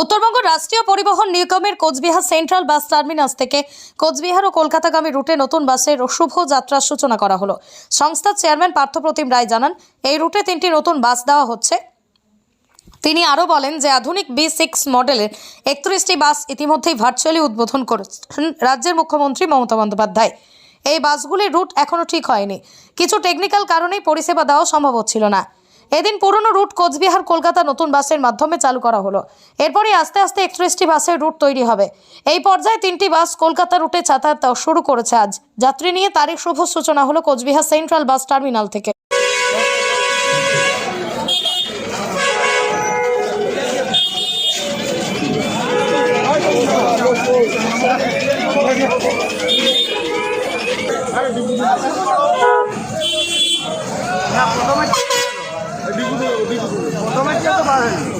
উত্তরবঙ্গ রাষ্ট্রীয় পরিবহন নিগমের কোচবিহার সেন্ট্রাল বাস টার্মিনাস থেকে কোচবিহার ও কলকাতাগামী রুটে নতুন বাসের শুভ যাত্রার সূচনা করা হলো। সংস্থার চেয়ারম্যান পার্থপ্রতিম রায় জানান, এই রুটে তিনটি নতুন বাস দেওয়া হচ্ছে। তিনি আরও বলেন যে আধুনিক বি সিক্স মডেলের একত্রিশটি বাস ইতিমধ্যেই ভার্চুয়ালি উদ্বোধন করেছেন রাজ্যের মুখ্যমন্ত্রী মমতা বন্দ্যোপাধ্যায়। এই বাসগুলির রুট এখনও ঠিক হয়নি। কিছু টেকনিক্যাল কারণেই পরিষেবা দেওয়া সম্ভব হচ্ছিল না। এদিন পুরনো রুট কোচবিহার কলকাতা নতুন বাসের মাধ্যমে চালু করা হলো। এরপরই আস্তে আস্তে একত্রিশটি বাসের রুট তৈরি হবে। এই পর্যায়ে তিনটি বাস কলকাতা রুটে যাতায়াত শুরু করেছে আজ। যাত্রী নিয়ে তারিখ শুভ সূচনা হলো কোচবিহার সেন্ট্রাল বাস টার্মিনাল থেকে। প্রথমে কেউ তো পারেনি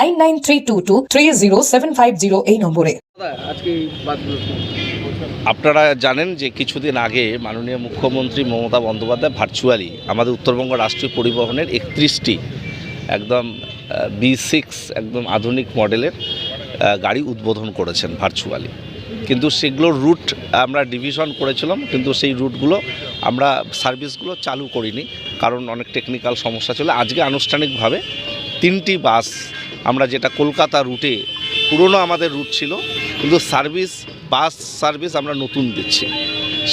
nine nine three two two three zero seven five zero এই নম্বরে। আজকে আপনারা জানেন যে কিছুদিন আগে মাননীয় মুখ্যমন্ত্রী মমতা বন্দ্যোপাধ্যায় ভার্চুয়ালি আমাদের উত্তরবঙ্গ রাষ্ট্রীয় পরিবহনের একত্রিশটি একদম বি সিক্স একদম আধুনিক মডেলের গাড়ি উদ্বোধন করেছেন ভার্চুয়ালি কিন্তু সেগুলোর রুট আমরা ডিভিশন করেছিলাম কিন্তু সেই রুটগুলো আমরা সার্ভিসগুলো চালু করিনি কারণ অনেক টেকনিক্যাল সমস্যা ছিল। আজকে আনুষ্ঠানিকভাবে তিনটি বাস আমরা যেটা কলকাতা রুটে পুরনো আমাদের রুট ছিল, কিন্তু সার্ভিস বাস সার্ভিস আমরা নতুন দিচ্ছি।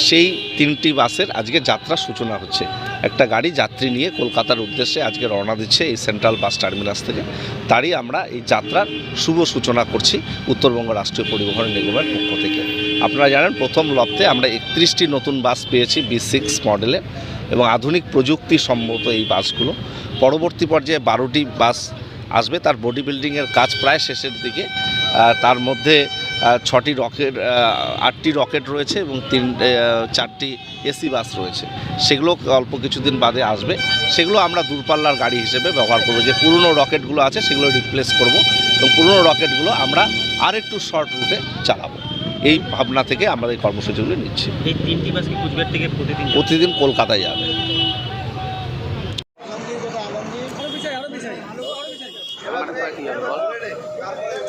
সেই তিনটি বাসের আজকে যাত্রার সূচনা হচ্ছে। একটা গাড়ি যাত্রী নিয়ে কলকাতার উদ্দেশ্যে আজকে রওনা দিচ্ছে এই সেন্ট্রাল বাস টার্মিনাস থেকে। তারই আমরা এই যাত্রার শুভ সূচনা করছি উত্তরবঙ্গ রাষ্ট্রীয় পরিবহন নিগমের পক্ষ থেকে। আপনারা জানেন, প্রথম লপ্তে আমরা একত্রিশটি নতুন বাস পেয়েছি বি সিক্স মডেলের এবং আধুনিক প্রযুক্তি সম্মত এই বাসগুলো। পরবর্তী পর্যায়ে বারোটি বাস আসবে। তার বডি বিল্ডিংয়ের কাজ প্রায় শেষের দিকে। তার মধ্যে ছটি রকেট আটটি রকেট রয়েছে এবং তিন চারটি এসি বাস রয়েছে। সেগুলো অল্প কিছুদিন বাদে আসবে। সেগুলো আমরা দূরপাল্লার গাড়ি হিসেবে ব্যবহার করব। যে পুরনো রকেটগুলো আছে সেগুলো রিপ্লেস করব এবং পুরনো রকেটগুলো আমরা আর একটু শর্ট রুটে চালাবো। এই ভাবনা থেকে আমরা এই কর্মসূচিগুলো নিচ্ছি। এই তিনটি বাস কি কুচবিহার থেকে প্রতিদিন প্রতিদিন কলকাতায় যাবে। কি আর বল